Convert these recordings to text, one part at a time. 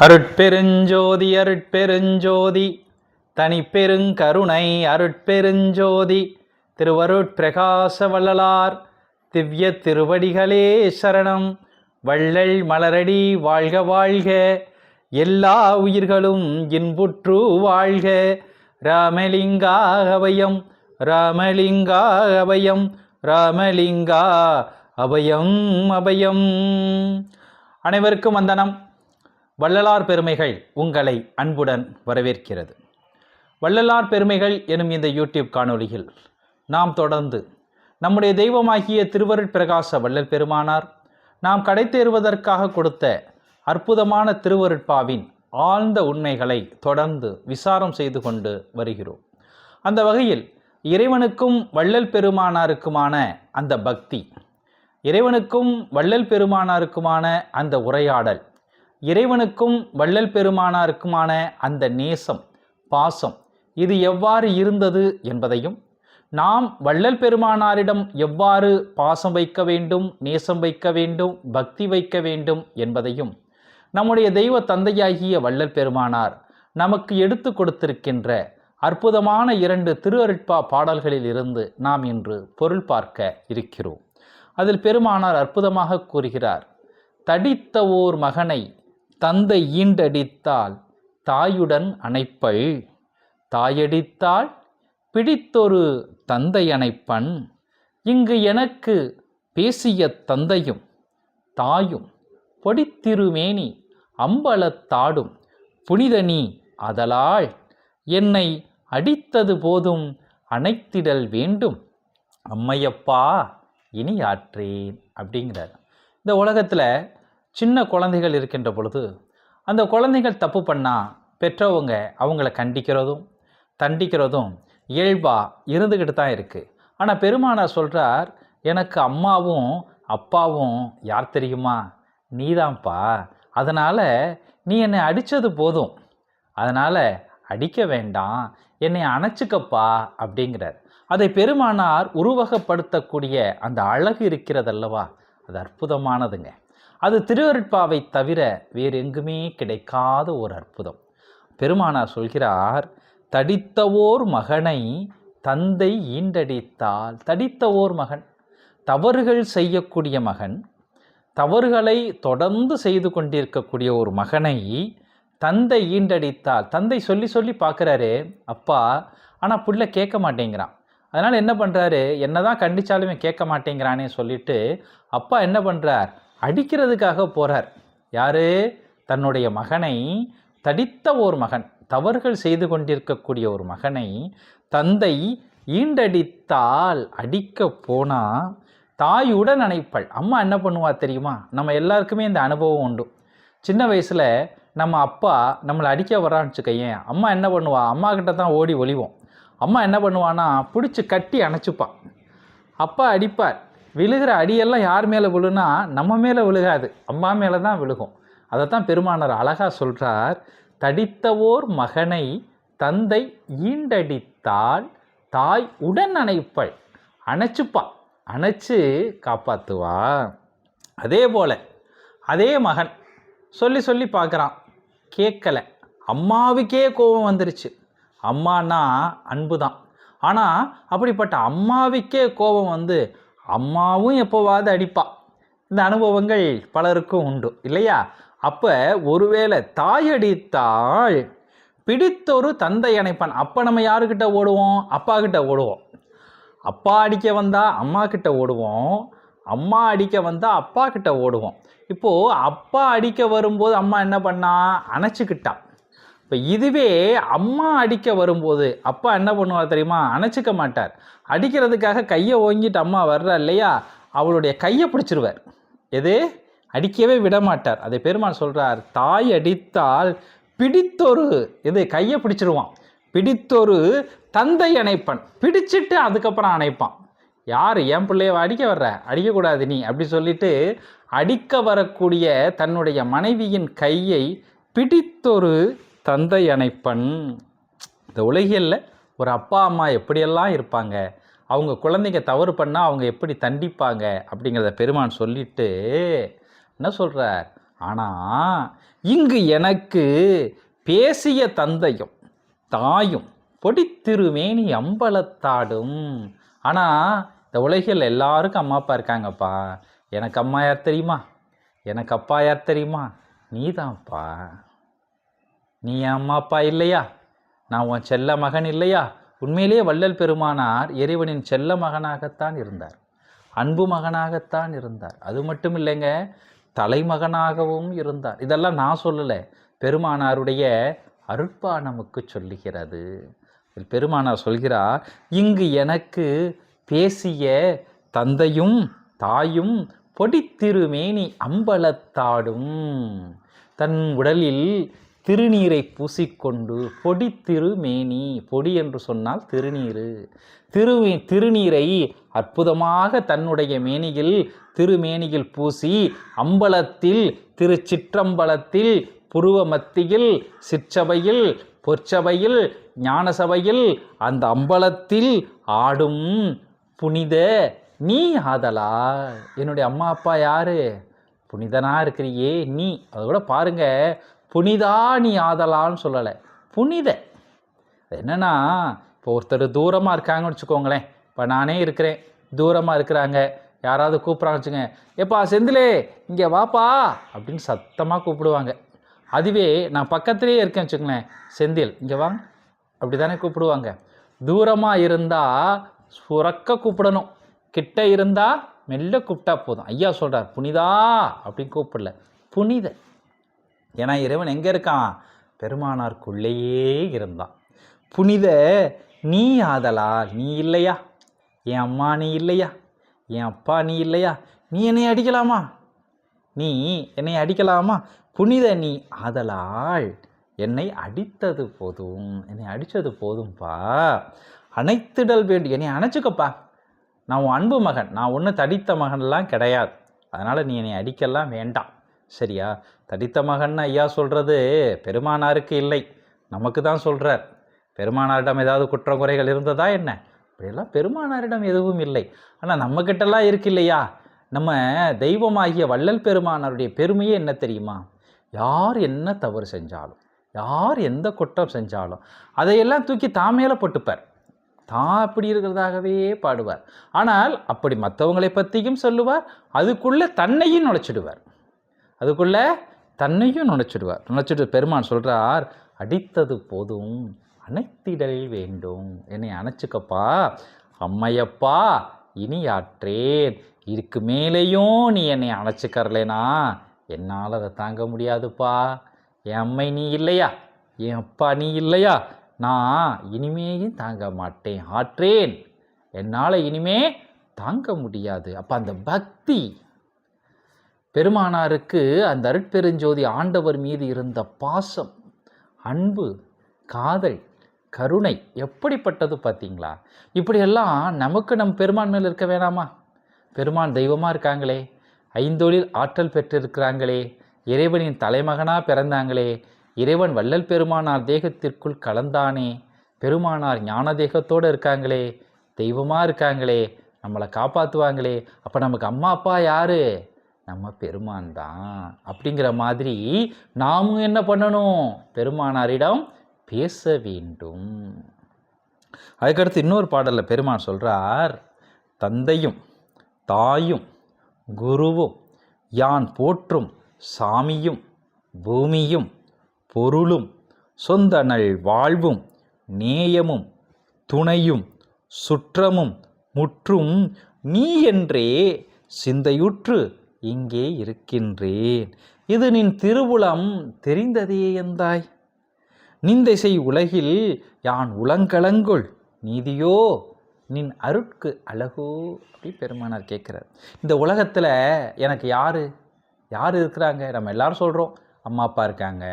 அருட்பெருஞ்சோதி அருட்பெருஞ்சோதி தனி பெருங்கருணை அருட்பெருஞ்சோதி திருவருட்பிரகாச வள்ளலார் திவ்ய திருவடிகளே சரணம். வள்ளல் மலரடி வாழ்க வாழ்க எல்லா உயிர்களும் இன்புற்று வாழ்க. ராமலிங்கா அபயம் ராமலிங்கா அபயம் ராமலிங்கா அபயம் அபயம். அனைவருக்கும் வந்தனம். வள்ளலார் பெருமைகள் உங்களை அன்புடன் வரவேற்கிறது. வள்ளலார் பெருமைகள் எனும் இந்த யூடியூப் காணொளியில் நாம் தொடர்ந்து நம்முடைய தெய்வமாகிய திருவருட் பிரகாச வள்ளல் பெருமானார் நாம் கடைத்தேறுவதற்காக கொடுத்த அற்புதமான திருவருட்பாவின் ஆழ்ந்த உண்மைகளை தொடர்ந்து விசாரம் செய்து கொண்டு வருகிறோம். அந்த வகையில் இறைவனுக்கும் வள்ளல் பெருமானாருக்குமான அந்த பக்தி இறைவனுக்கும் வள்ளல் பெருமானாருக்குமான அந்த உரையாடல் இறைவனுக்கும் வள்ளல் பெருமானாருக்குமான அந்த நேசம் பாசம் இது எவ்வாறு இருந்தது என்பதையும் நாம் வள்ளல் பெருமானாரிடம் எவ்வாறு பாசம் வைக்க வேண்டும் நேசம் வைக்க வேண்டும் பக்தி வைக்க வேண்டும் என்பதையும் நம்முடைய தெய்வ தந்தையாகிய வள்ளல் பெருமானார் நமக்கு எடுத்து கொடுத்திருக்கின்ற அற்புதமான இரண்டு திருஅருட்பா பாடல்களில் இருந்து நாம் இன்று பொருள் பார்க்க இருக்கிறோம். அதில் பெருமானார் அற்புதமாக கூறுகிறார் தடித்த ஓர் மகனை தந்தை ஈண்டடித்தால் தாயுடன் அணைப்பள். தாயடித்தால் பிடித்தொரு தந்தை அணைப்பன். இங்கு எனக்கு பேசிய தந்தையும் தாயும் பொடித்திருமேனி அம்பலத்தாடும் புனிதனி அதலால் என்னை அடித்தது போதும் அணைத்திடல் வேண்டும். அம்மையப்பா இனி ஆற்றேன் அப்படிங்கிறார். இந்த உலகத்தில் சின்ன குழந்தைகள் இருக்கின்ற பொழுது அந்த குழந்தைகள் தப்பு பண்ணால் பெற்றவங்க அவங்கள கண்டிக்கிறதும் தண்டிக்கிறதும் இயல்பாக இருந்துக்கிட்டு தான் இருக்குது ஆனால் பெருமானார் சொல்கிறார் எனக்கு அம்மாவும் அப்பாவும் யார் தெரியுமா? நீதான்ப்பா. அதனால் நீ என்னை அடித்தது போதும். அதனால் அடிக்க வேண்டாம். என்னை அணைச்சிக்கப்பா அப்படிங்கிறார். அதை பெருமானார் உருவகப்படுத்தக்கூடிய அந்த அழகு இருக்கிறதல்லவா? அது அற்புதமானதுங்க. அது திருவருட்பாவை தவிர வேறு எங்குமே கிடைக்காத ஒரு அற்புதம். பெருமானார் சொல்கிறார் தடித்தவோர் மகனை தந்தை ஈண்டடித்தால் தடித்தவோர் மகன். தவறுகள் செய்யக்கூடிய மகன் தவறுகளை தொடர்ந்து செய்து கொண்டிருக்கக்கூடிய ஒரு மகனை தந்தை ஈண்டடித்தால் தந்தை சொல்லி சொல்லி பார்க்குறாரு அப்பா ஆனால் புள்ள கேட்க மாட்டேங்கிறான். அதனால் என்ன பண்ணுறாரு என்ன தான் கண்டிச்சாலுமே கேட்க மாட்டேங்கிறானே சொல்லிட்டு அப்பா என்ன பண்ணுறார் அடிக்கிறதுக்காக போகிறார் யார்? தன்னுடைய மகனை தடித்த ஒரு மகன் தவறுகள் செய்து கொண்டிருக்கக்கூடிய ஒரு மகனை தந்தை ஈண்டடித்தால் அடிக்க போனால் தாயுடன் அணைப்பாள். அம்மா என்ன பண்ணுவா தெரியுமா? நம்ம எல்லாருக்குமே இந்த அனுபவம் உண்டு. சின்ன வயசில் நம்ம அப்பா நம்மளை அடிக்க வரான்னுச்சுக்கையேன் அம்மா என்ன பண்ணுவா? அம்மா கிட்ட தான் ஓடி ஒளிவோம். அம்மா என்ன பண்ணுவான்னா பிடிச்சி கட்டி அணைச்சிப்பான் அப்பா அடிப்பார். விழுகிற அடியெல்லாம் யார் மேலே விழுனா நம்ம மேலே விழுகாது. அம்மா மேலே தான் விழுகும். அதைத்தான் பெருமானர் பெருமானார் அழகாக சொல்கிறார் தடித்தவோர் மகனை தந்தை ஈண்டடித்தால் தாய் உடன் அணைப்பள். அணைச்சுப்பா. அணைச்சு காப்பாற்றுவா அதே போல் அதே மகன். சொல்லி சொல்லி பார்க்குறான். கேட்கல. அம்மாவுக்கே கோபம் வந்துருச்சு. அம்மானா அன்பு தான் ஆனால் அப்படிப்பட்ட அம்மாவுக்கே கோபம் வந்து அம்மாவும் எப்போவாது அடிப்பா. இந்த அனுபவங்கள் பலருக்கும் உண்டு இல்லையா? அப்போ ஒருவேளை தாய் அடித்தால் பிடித்தொரு தந்தை அணைப்பான். அப்போ நம்ம யாருக்கிட்ட ஓடுவோம்? அப்பா கிட்ட ஓடுவோம். அப்பா அடிக்க வந்தால் அம்மா கிட்ட ஓடுவோம். அம்மா அடிக்க வந்தால் அப்பா கிட்ட ஓடுவோம். இப்போது அப்பா அடிக்க வரும்போது அம்மா என்ன பண்ணா? அணைச்சிக்கிட்டான் இப்போ இதுவே அம்மா அடிக்க வரும்போது அப்பா என்ன பண்ணுவார் தெரியுமா? அணைச்சிக்க மாட்டார். அடிக்கிறதுக்காக கையை ஓங்கிட்டு அம்மா வர்றா இல்லையா? அவளுடைய கையை பிடிச்சிருவார். எது? அடிக்கவே விட மாட்டார். அதை பெருமாள் சொல்கிறார் தாய் அடித்தால் பிடித்தொரு இது கையை பிடிச்சிருவான். பிடித்தொரு தந்தை அணைப்பன். பிடிச்சிட்டு அதுக்கப்புறம் அணைப்பான். யார்? என் பிள்ளைய அடிக்க வர்ற? அடிக்கக்கூடாது நீ. அப்படி சொல்லிட்டு அடிக்க வரக்கூடிய தன்னுடைய மனைவியின் கையை பிடித்தொரு தந்தை அணைப்பன் இந்த உலகியலில் ஒரு அப்பா அம்மா எப்படியெல்லாம் இருப்பாங்க? அவங்க குழந்தைங்க தவறு பண்ணால் அவங்க எப்படி தண்டிப்பாங்க? அப்படிங்கிறத பெருமான் சொல்லிட்டு என்ன சொல்கிறார் ஆனால் இங்கு எனக்கு பேசிய தந்தையும் தாயும் பொடித்திருமேனி அம்பலத்தாடும். ஆனால் இந்த உலகில் எல்லாருக்கும் அம்மா அப்பா இருக்காங்கப்பா. எனக்கு அம்மா யார் தெரியுமா? எனக்கு அப்பா யார் தெரியுமா? நீதான்ப்பா. நீ என் அம்மா அப்பா இல்லையா? நான் உன் செல்ல மகன் இல்லையா? உண்மையிலேயே வள்ளல் பெருமானார் இறைவனின் செல்ல மகனாகத்தான் இருந்தார். அன்பு மகனாகத்தான் இருந்தார். அது மட்டும் இல்லைங்க தலைமகனாகவும் இருந்தார். இதெல்லாம் நான் சொல்லலை. பெருமானாருடைய அருட்பா நமக்கு சொல்லுகிறது. பெருமானார் சொல்கிறார் இங்கு எனக்கு பேசிய தந்தையும் தாயும் பொடித்திருமேனி அம்பலத்தாடும். தன் உடலில் திருநீரை பூசிக்கொண்டு பொடி திருமேனி பொடி என்று சொன்னால் திருநீரு. திரு திருநீரை அற்புதமாக தன்னுடைய மேனியில் திருமேனியில் பூசி அம்பலத்தில் திருச்சிற்றம்பலத்தில் புருவ மத்தியில் சிற்றபையில் பொற்சபையில் ஞானசபையில் அந்த அம்பலத்தில் ஆடும் புனித நீ ஆதலா என்னுடைய அம்மா அப்பா யாரு? புனிதனா இருக்கிறியே நீ. அதை கூட பாருங்க புனிதா நீ ஆதலான்னு சொல்லலை. புனித. அது என்னன்னா இப்போ ஒருத்தர் தூரமாக இருக்காங்கன்னு வச்சுக்கோங்களேன். இப்போ நானே இருக்கிறேன். தூரமாக இருக்கிறாங்க. யாராவது கூப்பிட்றாங்க வச்சுங்க ஏப்பா செந்திலே இங்கே வாப்பா அப்படின்னு சத்தமாக கூப்பிடுவாங்க. அதுவே நான் பக்கத்துலேயே இருக்கேன் வச்சுக்கோங்களேன். செந்தில் இங்கே வாங்க. அப்படி தானே கூப்பிடுவாங்க. தூரமாக இருந்தால் சுரக்க கூப்பிடணும். கிட்ட இருந்தால் மெல்ல கூப்பிட்டா போதும். ஐயா சொல்கிறார் புனிதா அப்படின்னு கூப்பிடல. புனித. ஏன்னா இறைவன் எங்கே இருக்கான்? பெருமானாருக்குள்ளேயே இருந்தான். புனித நீ ஆதலால் நீ இல்லையா? என் அம்மா நீ இல்லையா? என் அப்பா நீ இல்லையா? நீ என்னை அடிக்கலாமா? நீ என்னை அடிக்கலாமா? புனித நீ ஆதலால் என்னை அடித்தது போதும். என்னை அடித்தது போதும்பா அணைத்திடல் வேண்டும் என்னை அணைச்சிக்கப்பா. நான் உன் அன்பு மகன். நான் ஒன்றும் தடித்த மகன்லாம் கிடையாது. அதனால் நீ என்னை அடிக்கலாம் வேண்டாம். சரியா? தடித்த மகன் ஐயா சொல்கிறது பெருமானாருக்கு இல்லை. நமக்கு தான் சொல்கிறார் பெருமானாரிடம் ஏதாவது குற்றம் குறைகள் இருந்ததா என்ன? இப்படியெல்லாம் பெருமானாரிடம் எதுவும் இல்லை. ஆனால் நம்மக்கிட்டலாம் இருக்கு இல்லையா நம்ம தெய்வமாகிய வள்ளல் பெருமானாருடைய பெருமையே என்ன தெரியுமா? யார் என்ன தவறு செஞ்சாலும் யார் எந்த குற்றம் செஞ்சாலும் அதையெல்லாம் தூக்கி தாமேல போட்டுப்பார். தான் அப்படி இருக்கிறதாகவே பாடுவார். ஆனால் அப்படி மற்றவங்களை பற்றியும் சொல்லுவார். அதுக்குள்ளே தன்னையும் நுழைச்சிடுவார். அதுக்குள்ளே தன்னையும் நுழைச்சிடுவார். நுழைச்சிட்டு பெருமான் சொல்கிறார் அடித்தது போதும் அணைத்திடல் வேண்டும். என்னை அணைச்சிக்கப்பா அம்மையப்பா இனி ஆற்றேன் இதுக்கு மேலேயும் நீ என்னை அணைச்சிக்கரலேனா என்னால் அதை தாங்க முடியாதுப்பா. என் அம்மை நீ இல்லையா? என் அப்பா நீ இல்லையா? நான் இனிமேயும் தாங்க மாட்டேன். ஆற்றேன். என்னால் இனிமே தாங்க முடியாது. அப்போ அந்த பக்தி பெருமானாருக்கு அந்த அருட்பெருஞ்சோதி ஆண்டவர் மீது இருந்த பாசம் அன்பு காதல் கருணை எப்படிப்பட்டது பார்த்தீங்களா? இப்படியெல்லாம் நமக்கு நம் பெருமான் மேல் இருக்க வேணாமா? பெருமான் தெய்வமாக இருக்காங்களே ஐந்தொழில் ஆற்றல் பெற்றிருக்கிறாங்களே இறைவனின் தலைமகனாக பிறந்தாங்களே இறைவன் வள்ளல் பெருமானார் தேகத்திற்குள் கலந்தானே பெருமானார் ஞான தேகத்தோடு இருக்காங்களே தெய்வமாக இருக்காங்களே நம்மளை காப்பாற்றுவாங்களே அப்போ நமக்கு அம்மா அப்பா யாரு? நம்ம பெருமான் தான் அப்படிங்கிற மாதிரி நாமும் என்ன பண்ணணும்? பெருமானாரிடம் பேச வேண்டும். அதுக்கடுத்து இன்னொரு பாடலில் பெருமான் சொல்கிறார் தந்தையும் தாயும் குருவும் யான் போற்றும் சாமியும் பூமியும் பொருளும் சொந்தனல் வாழ்வும் நேயமும் துணையும் சுற்றமும் முற்றும் நீ என்றே சிந்தையுற்று இங்கே இருக்கின்றேன். இது நின் திருவுளம் தெரிந்ததே எந்தாய்? நிந்தைசை உலகில் யான் உலங்கலங்குள் நீதியோ? நின் அருட்கு அழகோ? அப்படி பெருமானார் கேட்குறார். இந்த உலகத்தில் எனக்கு யார்? யார் இருக்கிறாங்க? நம்ம எல்லாரும் சொல்கிறோம் அம்மா அப்பா இருக்காங்க.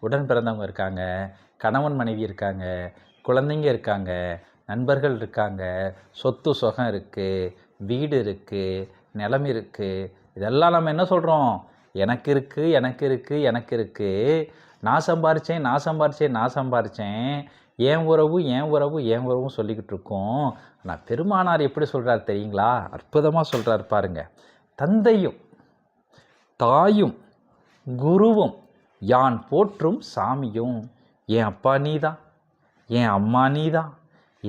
உடன் பிறந்தவங்க இருக்காங்க. கணவன் மனைவி இருக்காங்க. குழந்தைங்க இருக்காங்க. நண்பர்கள் இருக்காங்க. சொத்து சுகம் இருக்குது வீடு இருக்குது நிலம் இருக்குது இதெல்லாம் நம்ம என்ன சொல்கிறோம் எனக்கு இருக்குது எனக்கு இருக்குது எனக்கு இருக்குது நான் சம்பாரித்தேன் நான் சம்பாரித்தேன் நான் சம்பாரித்தேன் என் உறவு என் உறவு என் உறவும் சொல்லிக்கிட்டு இருக்கோம். ஆனால் பெருமானார் எப்படி சொல்கிறார் தெரியுங்களா? அற்புதமாக சொல்கிறார் பாருங்க. தந்தையும் தாயும் குருவும் யான் போற்றும் சாமியும். என் அப்பா நீதான் என் அம்மா நீதான்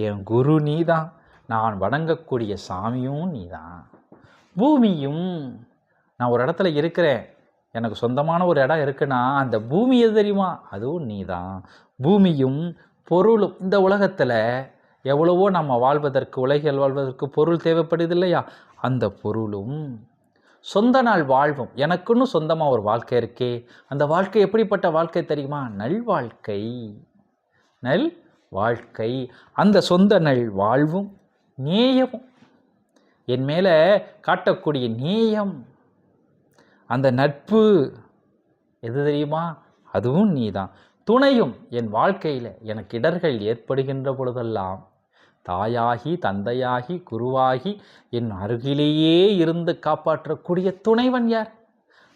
என் குரு நீதான். நான் வணங்கக்கூடிய சாமியும் நீதான். பூமியும் நான் ஒரு இடத்துல இருக்கிறேன். எனக்கு சொந்தமான ஒரு இடம் இருக்குன்னா அந்த பூமி எது தெரியுமா? அதுவும் நீதான். பூமியும் பொருளும். இந்த உலகத்தில் எவ்வளவோ நம்ம வாழ்வதற்கு உலகில் வாழ்வதற்கு பொருள் தேவைப்படுது இல்லையா? அந்த பொருளும் சொந்த நாள் வாழ்வும். எனக்குன்னு சொந்தமாக ஒரு வாழ்க்கை இருக்கே. அந்த வாழ்க்கை எப்படிப்பட்ட வாழ்க்கை தெரியுமா? நல் வாழ்க்கை. நல் வாழ்க்கை. அந்த சொந்த நல் வாழ்வும் நேயமும். என் மேலே காட்டக்கூடிய நேயம். அந்த நட்பு எது தெரியுமா? அதுவும் நீதான். துணையும் என் வாழ்க்கையில் எனக்கு இடர்கள் ஏற்படுகின்ற பொழுதெல்லாம் தாயாகி தந்தையாகி குருவாகி என் அருகிலேயே இருந்து காப்பாற்றக்கூடிய துணைவன் யார்?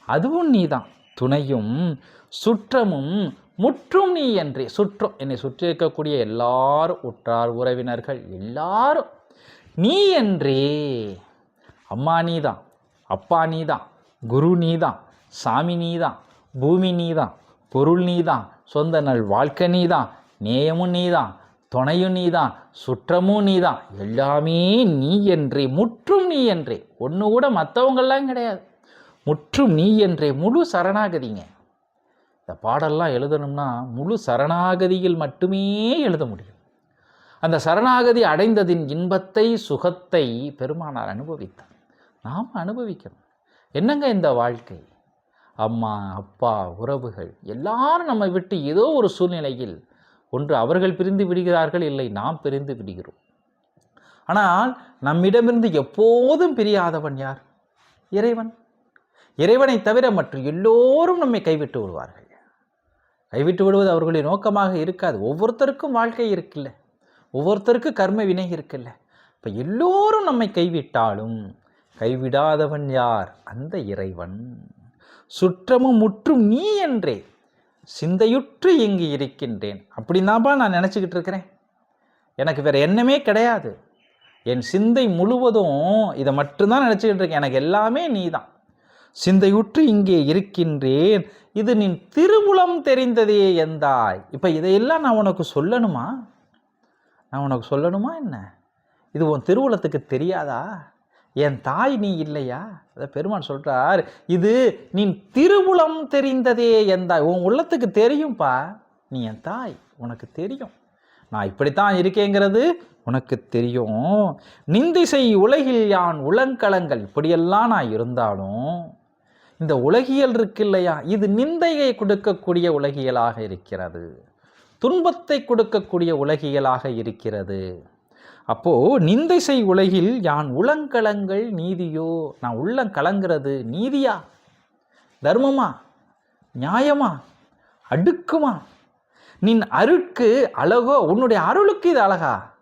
அதுவும் நீதான். துணையும் சுற்றமும் முற்றும் நீ என்றே. சுற்றம் என்னை சுற்றி இருக்கக்கூடிய எல்லாரும் உற்றார் உறவினர்கள் எல்லாரும் நீ என்றே. அம்மா நீதான். அப்பா நீதான். குரு நீதான் சாமி நீதான் பூமி நீதான் பொருள் நீதான் சொந்த நல் வாழ்க்கை நீதான் நேயமும் நீதான் துணையும் நீதான் சுற்றமும் நீதான் எல்லாமே நீ என்றே முற்றும் நீ என்றே. ஒன்று கூட மற்றவங்கெல்லாம் கிடையாது. முற்றும் நீ என்றே முழு சரணாகதிங்க. இந்த பாடல்லாம் எழுதணும்னா முழு சரணாகதியில் மட்டுமே எழுத முடியும். அந்த சரணாகதி அடைந்ததின் இன்பத்தை சுகத்தை பெருமானார் அனுபவித்தார். நாம் அனுபவிக்கணும். என்னங்க இந்த வாழ்க்கை? அம்மா அப்பா உறவுகள் எல்லாரும் நம்மை விட்டு ஏதோ ஒரு சூழ்நிலையில் ஒன்று அவர்கள் பிரிந்து விடுகிறார்கள் இல்லை நாம் பிரிந்து விடுகிறோம். ஆனால் நம்மிடமிருந்து எப்போதும் பிரியாதவன் யார்? இறைவன். இறைவனை தவிர மற்ற எல்லோரும் நம்மை கைவிட்டு விடுவார்கள். கைவிட்டு விடுவது அவர்களுடைய நோக்கமாக இருக்காது. ஒவ்வொருத்தருக்கும் வாழ்க்கை இருக்குல்ல. ஒவ்வொருத்தருக்கும் கர்ம வினை இருக்குல்ல. இப்போ எல்லோரும் நம்மை கைவிட்டாலும் கைவிடாதவன் யார்? அந்த இறைவன். சுற்றமும் முற்றும் நீ என்றே சிந்தையுற்று இங்கு இருக்கின்றேன். அப்படின்னாப்பா நான் நினச்சிக்கிட்டு இருக்கிறேன். எனக்கு வேற எண்ணமே கிடையாது. என் சிந்தை முழுவதும் இதை மட்டும்தான் நினச்சிக்கிட்டு இருக்கேன். எனக்கு எல்லாமே நீ தான் சிந்தையுற்று இங்கே இருக்கின்றேன். இது நின் திருமுலம் தெரிந்ததே எந்தாய் இப்போ இதையெல்லாம் நான் உனக்கு சொல்லணுமா? நான் உனக்கு சொல்லணுமா என்ன? இது உன் திருவுளத்துக்கு தெரியாதா? என் தாய் நீ இல்லையா? அதை பெருமான் சொல்றார் இது நீ திருவுளம் தெரிந்ததே என் தாய். உன் உள்ளத்துக்கு தெரியும்ப்பா நீ என் தாய் உனக்கு தெரியும். நான் இப்படித்தான் இருக்கேங்கிறது உனக்கு தெரியும். நிந்திசை உலகில் யான் உளங்கலங்கள்? இப்படியெல்லாம் நான் இருந்தாலும் இந்த உலகியல் இருக்கு இல்லையா இது நிந்தையை கொடுக்கக்கூடிய உலகியலாக இருக்கிறது. துன்பத்தை கொடுக்கக்கூடிய உலகியலாக இருக்கிறது. அப்போது நிந்தை செய் உலகில் யான் உளங்கலங்கள் நீதியோ? நான் உள்ளம் கலங்கிறது நீதியா? தர்மமா? நியாயமா? அடுக்குமா? நின் அருட்கு அழகோ? உன்னுடைய அருளுக்கு இது அழகா?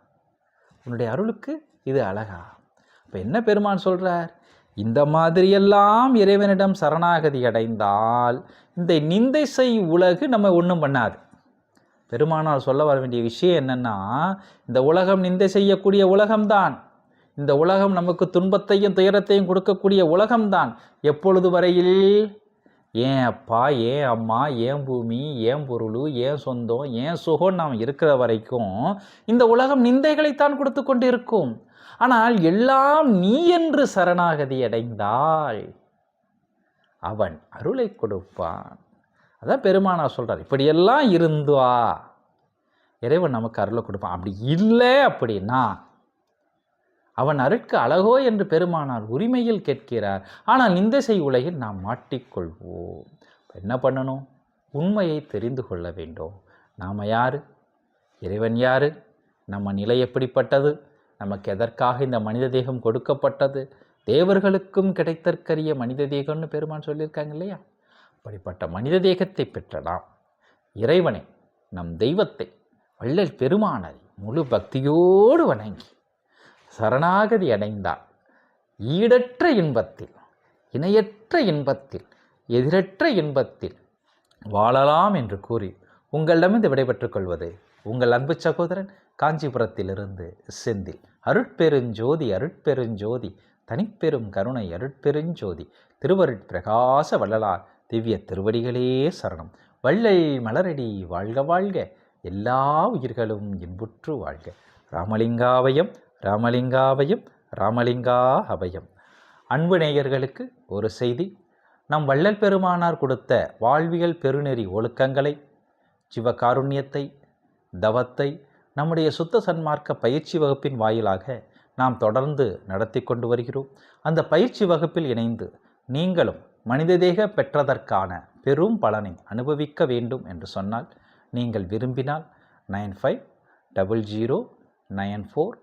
உன்னுடைய அருளுக்கு இது அழகா? இப்போ என்ன பெருமான் சொல்கிறார் இந்த மாதிரியெல்லாம் இறைவனிடம் சரணாகதி அடைந்தால் இந்த நிந்தை செய் உலகு நம்ம ஒன்றும் பண்ணாது. பெருமானால் சொல்ல வர வேண்டிய விஷயம் என்னென்னா இந்த உலகம் நிந்தை செய்யக்கூடிய உலகம்தான். இந்த உலகம் நமக்கு துன்பத்தையும் துயரத்தையும் கொடுக்கக்கூடிய உலகம்தான். எப்பொழுது வரையில்? ஏன் அப்பா ஏன் அம்மா ஏன் பூமி ஏன் பொருள் ஏன் சொந்தம் ஏன் சுகம் நாம் இருக்கிற வரைக்கும் இந்த உலகம் நிந்தைகளைத்தான் கொடுத்து கொண்டு இருக்கும் ஆனால் எல்லாம் நீ என்று சரணாகதி அடைந்தால் அவன் அருளை கொடுப்பான். அதான் பெருமானா சொல்கிறார் இப்படியெல்லாம் இருந்துவா இறைவன் நமக்கு அருளை கொடுப்பான். அப்படி இல்லை அப்படின்னா அவன் அருட்கு அழகோ என்று பெருமானார் உரிமையில் கேட்கிறார். ஆனால் இந்த செய் உலகில் நாம் மாட்டிக்கொள்வோம். என்ன பண்ணணும்? உண்மையை தெரிந்து கொள்ள வேண்டும். நாம் யார்? இறைவன் யார்? நம்ம நிலை எப்படிப்பட்டது? நமக்கு எதற்காக இந்த மனித தேகம் கொடுக்கப்பட்டது? தேவர்களுக்கும் கிடைத்தற்கரிய மனித தேகம்னு பெருமான் சொல்லியிருக்காங்க இல்லையா? அப்படிப்பட்ட மனித தேகத்தை பெற்ற நாம் இறைவனை நம் தெய்வத்தை வள்ளல் பெருமானதை முழு பக்தியோடு வணங்கி சரணாகதி அடைந்தால் ஈடற்ற இன்பத்தில் இணையற்ற இன்பத்தில் எதிரற்ற இன்பத்தில் வாழலாம் என்று கூறி உங்களிடமிருந்து விடைபெற்றுக் கொள்வது உங்கள் அன்பு சகோதரன் காஞ்சிபுரத்திலிருந்து செந்தில். அருட்பெருஞ்சோதி அருட்பெருஞ்சோதி தனிப்பெரும் கருணை அருட்பெருஞ்சோதி திருவருட் பிரகாச வள்ளலார் திவ்ய திருவடிகளே சரணம். வள்ளல் மலரடி வாழ்க வாழ்க. எல்லா உயிர்களும் இன்புற்று வாழ்க. ராமலிங்காவயம் ராமலிங்காவயம் ராமலிங்கா அபயம் அன்பு நேயர்களுக்கு ஒரு செய்தி. நம் வள்ளல் பெருமானார் கொடுத்த வாழ்வியல் பெருநெறி ஒழுக்கங்களை சிவகாருண்யத்தை தவத்தை நம்முடைய சுத்த சன்மார்க்க பயிற்சி வகுப்பின் வாயிலாக நாம் தொடர்ந்து நடத்தி கொண்டு வருகிறோம். அந்த பயிற்சி வகுப்பில் இணைந்து நீங்களும் மனிததேக பெற்றதற்கான பெரும் பலனை அனுபவிக்க வேண்டும் என்று சொன்னால் நீங்கள் விரும்பினால் nine five double zero nine four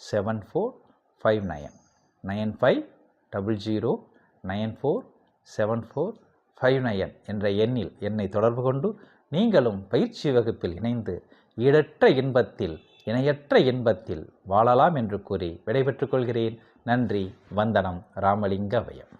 seven four five nine nine five double zero nine four seven four five nine என்ற எண்ணில் என்னை தொடர்பு கொண்டு நீங்களும் பயிற்சி வகுப்பில் இணைந்து ஈடற்ற இன்பத்தில் இணையற்ற இன்பத்தில் வாழலாம் என்று கூறி விடைபெற்றுக் கொள்கிறேன். நன்றி வந்தனம் ராமலிங்க வயம்